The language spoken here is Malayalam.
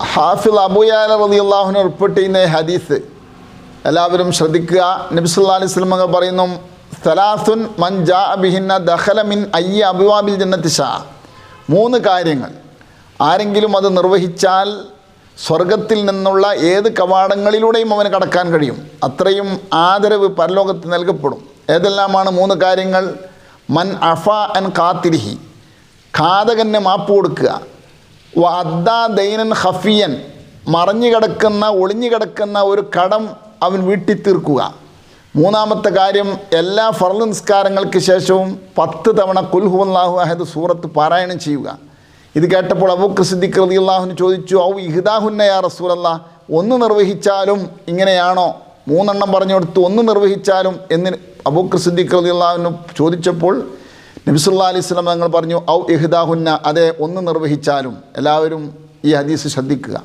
ഹാഫിൽ അബുയാല റതി അള്ളാഹുവിനെ ചെയ്യുന്ന ഹദീസ് എല്ലാവരും ശ്രദ്ധിക്കുക. നബിസുല്ലാ അലൈഹി സ്വലമകൾ പറയുന്നു സലാസുൻ മൻ ജാ ബിഹിന്ന ദഖല മിൻ അയ്യ അബുവാബിൽ ജന്നത്തി ഷാ മൂന്ന് കാര്യങ്ങൾ. ആരെങ്കിലും അത് നിർവഹിച്ചാൽ സ്വർഗത്തിൽ നിന്നുള്ള ഏത് കവാടങ്ങളിലൂടെയും അവന് കടക്കാൻ കഴിയും. അത്രയും ആദരവ് പരലോകത്ത് നൽകപ്പെടും. ഏതെല്ലാമാണ് മൂന്ന് കാര്യങ്ങൾ? മൻ അഫ അൻ കാത്തിരിഹി. ഘാതകന് മാപ്പ് കൊടുക്കുക. വ അദ്ദാ ദൈനൻ ഹഫിയൻ മറഞ്ഞു കിടക്കുന്ന ഒളിഞ്ഞു കിടക്കുന്ന ഒരു കടം അവൻ വീട്ടി തീർക്കുക. മൂന്നാമത്തെ കാര്യം എല്ലാ ഫർൾ നിസ്കാരങ്ങൾക്ക് ശേഷവും പത്ത് തവണ കുൽഹു അള്ളാഹു അഹദ് സൂറത്ത് പാരായണം ചെയ്യുക. ഇത് കേട്ടപ്പോൾ അബൂക്ക് സിദ്ദിഖ് റതി അള്ളാഹുന് ചോദിച്ചു ഔ ഇഹ്ദാഹുന്ന യാ റസൂലല്ല ഒന്ന് നിർവഹിച്ചാലും ഇങ്ങനെയാണോ? മൂന്നെണ്ണം പറഞ്ഞു കൊടുത്ത് ഒന്ന് നിർവഹിച്ചാലും എന്ന് അബൂക്ക് സിദ്ദിഖ് റതി അള്ളാഹുന് ചോദിച്ചപ്പോൾ നബിസുല്ലാ അലൈഹി സ്വലം തങ്ങൾ പറഞ്ഞു ഔ ഇഹ്ദാഹുന്ന അതെ ഒന്ന് നിർവഹിച്ചാലും എല്ലാവരും ഈ ഹദീസ് ശ്രദ്ധിക്കുക.